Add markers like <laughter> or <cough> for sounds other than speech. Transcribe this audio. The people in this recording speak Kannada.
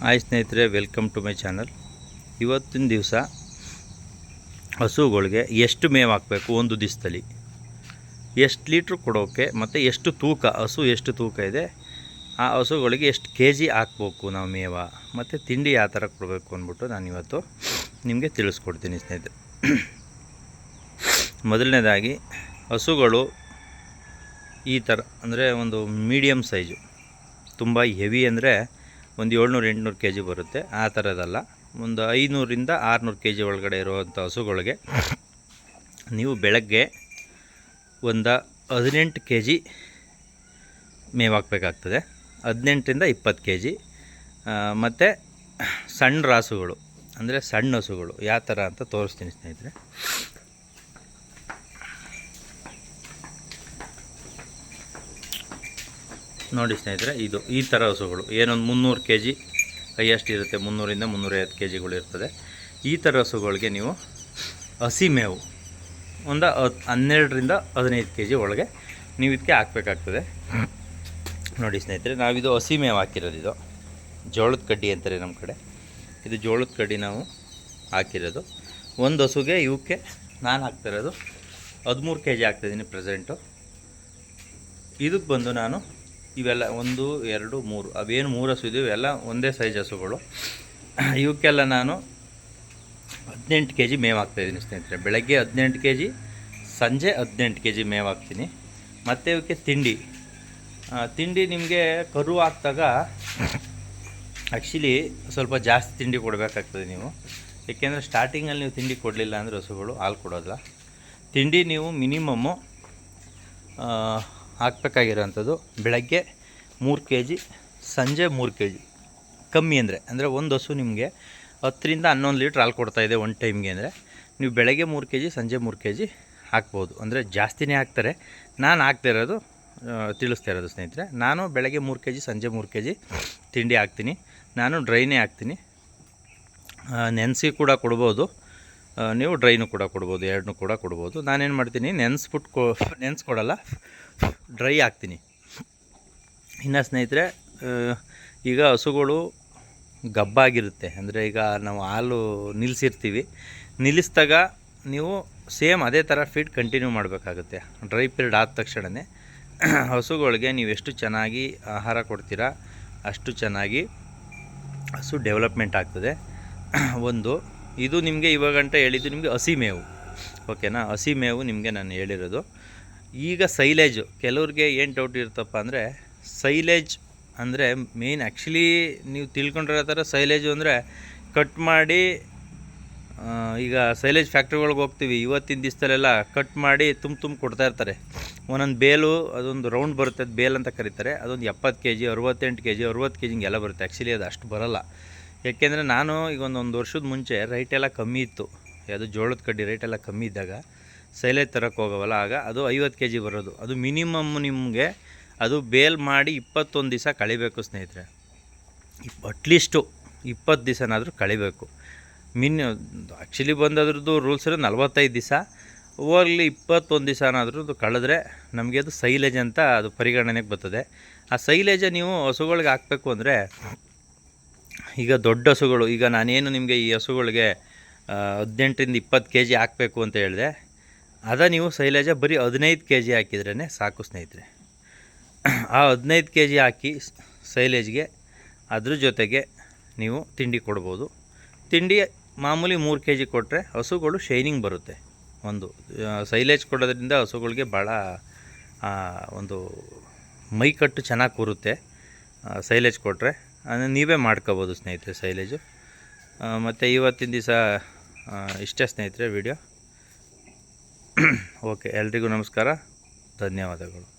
ಹಾಯ್ ಸ್ನೇಹಿತರೆ ವೆಲ್ಕಮ್ ಟು ಮೈ ಚಾನಲ್ ಇವತ್ತಿನ ದಿವಸ ಹಸುಗಳಿಗೆ ಎಷ್ಟು ಮೇವು ಹಾಕಬೇಕು ಒಂದು ದಿವಸದಲ್ಲಿ ಎಷ್ಟು ಲೀಟ್ರ್ ಕೊಡೋಕ್ಕೆ ಮತ್ತು ಎಷ್ಟು ತೂಕ, ಹಸು ಎಷ್ಟು ತೂಕ ಇದೆ? ಆ ಹಸುಗಳಿಗೆ ಎಷ್ಟು ಕೆ ಜಿ ಹಾಕ್ಬೇಕು ನಾವು ಮೇವ? ಮತ್ತು ತಿಂಡಿ ಯಾವ ಥರ ಕೊಡಬೇಕು ಅಂದ್ಬಿಟ್ಟು ನಾನು ಇವತ್ತು ನಿಮಗೆ ತಿಳಿಸ್ಕೊಡ್ತೀನಿ ಸ್ನೇಹಿತರೆ. <coughs> ಮೊದಲನೇದಾಗಿ, ಹಸುಗಳು ಈ ಥರ, ಅಂದರೆ ಒಂದು ಮೀಡಿಯಮ್ ಸೈಜು ತುಂಬ ಹೆವಿ ಅಂದರೆ ಒಂದು ಏಳ್ನೂರು, ಎಂಟುನೂರು ಕೆ ಜಿ ಬರುತ್ತೆ. ಆ ಥರದ್ದಲ್ಲ ಒಂದು ಐನೂರಿಂದ ಆರುನೂರು ಕೆ ಜಿ ಒಳಗಡೆ ಇರುವಂಥ ಹಸುಗಳಿಗೆ ನೀವು ಬೆಳಗ್ಗೆ ಒಂದು ಹದಿನೆಂಟು ಕೆ ಜಿ ಮೇವು ಹಾಕಬೇಕಾಗ್ತದೆ ಹದಿನೆಂಟರಿಂದ ಇಪ್ಪತ್ತು ಕೆ ಜಿ ಮತ್ತು ಸಣ್ಣ ರಾಸುಗಳು, ಅಂದರೆ ಸಣ್ಣ ಹಸುಗಳು, ಯಾವ ಥರ ಅಂತ ತೋರಿಸ್ತೀನಿ ಸ್ನೇಹಿತರೆ. ನೋಡಿ ಸ್ನೇಹಿತರೆ, ಇದು ಈ ಥರ ಹಸುಗಳು. ಏನೊಂದು ಮುನ್ನೂರು ಕೆ ಜಿ ಹೈಯೆಸ್ಟ್ ಇರುತ್ತೆ, ಮುನ್ನೂರಿಂದ ಮುನ್ನೂರೈವತ್ತು ಕೆ ಜಿಗಳು ಇರ್ತದೆ. ಈ ಥರ ಹಸುಗಳಿಗೆ ನೀವು ಹಸಿ ಮೇವು ಒಂದು ಹನ್ನೆರಡರಿಂದ ಹದಿನೈದು ಕೆ ಜಿ ಒಳಗೆ ನೀವು ಇದಕ್ಕೆ ಹಾಕಬೇಕಾಗ್ತದೆ. ನೋಡಿ ಸ್ನೇಹಿತರೆ, ನಾವಿದು ಹಸಿ ಮೇವು ಹಾಕಿರೋದು ಇದು. ಜೋಳದ ಕಡ್ಡಿ ಅಂತಾರೆ ನಮ್ಮ ಕಡೆ. ಇದು ಜೋಳದ ಕಡ್ಡಿ ನಾವು ಹಾಕಿರೋದು. ಒಂದು ಹಸುಗೆ ಇವಕ್ಕೆ ನಾನು ಹಾಕ್ತಿರೋದು ಹದಿಮೂರು ಕೆ ಜಿ ಹಾಕ್ತಿದ್ದೀನಿ ಪ್ರೆಸೆಂಟು. ಇದಕ್ಕೆ ಬಂದು ನಾನು ಇವೆಲ್ಲ ಒಂದು, ಎರಡು, ಮೂರು. ಅವೇನು ಮೂರು ಹಸು ಇದೆಯೋ ಇವೆಲ್ಲ ಒಂದೇ ಸೈಜ್ ಹಸುಗಳು. ಇವಕ್ಕೆಲ್ಲ ನಾನು ಹದಿನೆಂಟು ಕೆ ಜಿ ಮೇವು ಹಾಕ್ತಾಯಿದ್ದೀನಿ ಸ್ನೇಹಿತರೆ. ಬೆಳಗ್ಗೆ ಹದಿನೆಂಟು ಕೆ ಜಿ ಸಂಜೆ ಹದಿನೆಂಟು ಕೆ ಜಿ ಮೇವು ಹಾಕ್ತೀನಿ. ಮತ್ತು ಇವಕ್ಕೆ ತಿಂಡಿ. ತಿಂಡಿ ನಿಮಗೆ ಕರು ಹಾಕ್ದಾಗ ಆ್ಯಕ್ಚುಲಿ ಸ್ವಲ್ಪ ಜಾಸ್ತಿ ತಿಂಡಿ ಕೊಡಬೇಕಾಗ್ತದೆ ನೀವು. ಏಕೆಂದರೆ ಸ್ಟಾರ್ಟಿಂಗಲ್ಲಿ ನೀವು ತಿಂಡಿ ಕೊಡಲಿಲ್ಲ ಅಂದರೆ ಹಸುಗಳು ಹಾಲು ಕೊಡೋದಿಲ್ಲ. ತಿಂಡಿ ನೀವು ಮಿನಿಮಮ್ಮು ಹಾಕ್ಬೇಕಾಗಿರೋಂಥದ್ದು ಬೆಳಗ್ಗೆ ಮೂರು ಕೆ ಜಿ ಸಂಜೆ ಮೂರು ಕೆ ಜಿ ಕಮ್ಮಿ ಅಂದರೆ ಅಂದರೆ ಒಂದು ಹಸು ನಿಮಗೆ ಹತ್ತರಿಂದ ಹನ್ನೊಂದು ಲೀಟ್ರ್ ಹಾಲು ಕೊಡ್ತಾಯಿದೆ ಒನ್ ಟೈಮ್ಗೆ ಅಂದರೆ. ನೀವು ಬೆಳಗ್ಗೆ ಮೂರು ಕೆ ಜಿ ಸಂಜೆ ಮೂರು ಕೆ ಜಿ ಹಾಕ್ಬೋದು. ಅಂದರೆ ಜಾಸ್ತಿನೇ ಹಾಕ್ತಾರೆ. ನಾನು ಹಾಕ್ತಾ ಇರೋದು ತಿಳಿಸ್ತಾ ಇರೋದು ಸ್ನೇಹಿತರೆ. ನಾನು ಬೆಳಗ್ಗೆ ಮೂರು ಕೆ ಜಿ ಸಂಜೆ ಮೂರು ಕೆ ಜಿ ತಿಂಡಿ ಹಾಕ್ತೀನಿ. ನಾನು ಡ್ರೈನೇ ಹಾಕ್ತೀನಿ. ನೆನೆಸಿ ಕೂಡ ಕೊಡ್ಬೋದು. ನೀವು ಡ್ರೈನು ಕೂಡ ಕೊಡ್ಬೋದು ಎರಡನ್ನೂ ಕೂಡ ಕೊಡ್ಬೋದು. ನಾನೇನು ಮಾಡ್ತೀನಿ ನೆನೆಸ್ಬಿಟ್ಟು ಕೊ, ನೆನೆಸ್ಕೊಡಲ್ಲ, ಡ್ರೈ ಹಾಕ್ತೀನಿ. ಇನ್ನು ಸ್ನೇಹಿತರೆ ಈಗ ಹಸುಗಳು ಗಬ್ಬಾಗಿರುತ್ತೆ. ಅಂದರೆ ಈಗ ನಾವು ಹಾಲು ನಿಲ್ಲಿಸಿರ್ತೀವಿ ನಿಲ್ಲಿಸಿದಾಗ ನೀವು ಸೇಮ್ ಅದೇ ಥರ ಫೀಡ್ ಕಂಟಿನ್ಯೂ ಮಾಡಬೇಕಾಗುತ್ತೆ. ಡ್ರೈ ಪೀರಿಯಡ್ ಆದ ತಕ್ಷಣವೇ ಹಸುಗಳಿಗೆ ನೀವು ಎಷ್ಟು ಚೆನ್ನಾಗಿ ಆಹಾರ ಕೊಡ್ತೀರಾ, ಅಷ್ಟು ಚೆನ್ನಾಗಿ ಹಸು ಡೆವಲಪ್ಮೆಂಟ್ ಆಗ್ತದೆ. ಒಂದು ಇದು ನಿಮಗೆ ಇವಾಗಂಟ ಹೇಳಿದ್ದು ನಿಮಗೆ ಹಸಿ ಮೇವು. ಓಕೆನಾ ಹಸಿ ಮೇವು ನಿಮಗೆ ನಾನು ಹೇಳಿರೋದು. ಈಗ ಸೈಲೇಜು, ಕೆಲವ್ರಿಗೆ ಏನು ಡೌಟ್ ಇರುತ್ತಪ್ಪ ಅಂದರೆ, ಸೈಲೇಜ್ ಅಂದರೆ ಮೇಯ್ನ್ ಆ್ಯಕ್ಚುಲಿ ನೀವು ತಿಳ್ಕೊಂಡಿರೋ ಥರ ಸೈಲೇಜು ಅಂದರೆ ಕಟ್ ಮಾಡಿ ಈಗ ಸೈಲೇಜ್ ಫ್ಯಾಕ್ಟ್ರಿಗಳಿಗೆ ಹೋಗ್ತೀವಿ, ಇವತ್ತಿನ ದಿವಸದಲ್ಲೆಲ್ಲ ಕಟ್ ಮಾಡಿ ತುಂಬ ತುಂಬ ಕೊಡ್ತಾ ಇರ್ತಾರೆ. ಒಂದೊಂದು ಬೇಲು, ಅದೊಂದು ರೌಂಡ್ ಬರುತ್ತೆ ಅದು ಬೇಲ್ ಅಂತ ಕರೀತಾರೆ. ಅದೊಂದು ಎಪ್ಪತ್ತು ಕೆ ಜಿ ಅರುವತ್ತೆಂಟು ಕೆ ಜಿ ಅರುವತ್ತು ಕೆ ಜಿಂಗೆಲ್ಲ ಬರುತ್ತೆ. ಆ್ಯಕ್ಚುಲಿ ಅದು ಅಷ್ಟು ಬರೋಲ್ಲ. ಯಾಕೆಂದರೆ ನಾನು ಈಗ ಒಂದು ವರ್ಷದ ಮುಂಚೆ ರೈಟ್ ಎಲ್ಲ ಕಮ್ಮಿ ಇತ್ತು. ಯಾವುದು ಜೋಳದ ಕಡ್ಡಿ ರೇಟ್ ಎಲ್ಲ ಕಮ್ಮಿ ಇದ್ದಾಗ ಸೈಲೇಜ್ ತರಕ್ಕೆ ಹೋಗೋವಲ್ಲ, ಆಗ ಅದು ಐವತ್ತು ಕೆ ಜಿ ಬರೋದು. ಅದು ಮಿನಿಮಮ್ ನಿಮಗೆ ಅದು ಬೇಲ್ ಮಾಡಿ ಇಪ್ಪತ್ತೊಂದು ದಿವಸ ಕಳಿಬೇಕು ಸ್ನೇಹಿತರೆ. ಇಪ್ ಅಟ್ಲೀಸ್ಟು ಇಪ್ಪತ್ತು ದಿವಸನಾದರೂ ಕಳಿಬೇಕು. ಮಿನ್ ಆ್ಯಕ್ಚುಲಿ ಬಂದದ್ರದ್ದು ರೂಲ್ಸ್ ಇರೋದು ನಲ್ವತ್ತೈದು ದಿವಸ. ಹೋಗ್ಲಿ ಇಪ್ಪತ್ತೊಂದು ದಿವಸನಾದರೂ ಅದು ಕಳೆದ್ರೆ ನಮಗೆ ಅದು ಸೈಲೇಜ್ ಅಂತ ಅದು ಪರಿಗಣನೆಗೆ ಬರ್ತದೆ. ಆ ಸೈಲೇಜ ನೀವು ಹಸುಗಳಿಗೆ ಹಾಕಬೇಕು ಅಂದರೆ ಈಗ ದೊಡ್ಡ ಹಸುಗಳು, ಈಗ ನಾನೇನು ನಿಮಗೆ ಈ ಹಸುಗಳಿಗೆ ಹದಿನೆಂಟರಿಂದ ಇಪ್ಪತ್ತು ಕೆ ಜಿ ಹಾಕಬೇಕು ಅಂತ ಹೇಳಿದೆ. ಅದ ನೀವು ಸೈಲೇಜ ಬರೀ ಹದಿನೈದು ಕೆ ಜಿ ಹಾಕಿದ್ರೇ ಸಾಕು ಸ್ನೇಹಿತರೆ. ಆ ಹದಿನೈದು ಕೆ ಜಿ ಹಾಕಿ ಸೈಲೇಜ್ಗೆ ಅದ್ರ ಜೊತೆಗೆ ನೀವು ತಿಂಡಿ ಕೊಡ್ಬೋದು. ತಿಂಡಿ ಮಾಮೂಲಿ ಮೂರು ಕೆ ಜಿ ಕೊಟ್ಟರೆ ಹಸುಗಳು ಶೈನಿಂಗ್ ಬರುತ್ತೆ. ಒಂದು ಸೈಲೇಜ್ ಕೊಡೋದ್ರಿಂದ ಹಸುಗಳಿಗೆ ಭಾಳ ಒಂದು ಮೈಕಟ್ಟು ಚೆನ್ನಾಗಿ ಕೂರುತ್ತೆ. ಸೈಲೇಜ್ ಕೊಟ್ಟರೆ ಅದನ್ನು ನೀವೇ ಮಾಡ್ಕೋಬೋದು ಸ್ನೇಹಿತರೆ ಸೈಲೇಜು. ಮತ್ತು ಇವತ್ತಿನ ದಿವಸ ಇಷ್ಟೇ ಸ್ನೇಹಿತರೆ ವಿಡಿಯೋ. <clears throat> ಓಕೆ ಎಲ್ರಿಗೂ ನಮಸ್ಕಾರ. ಧನ್ಯವಾದಗಳು.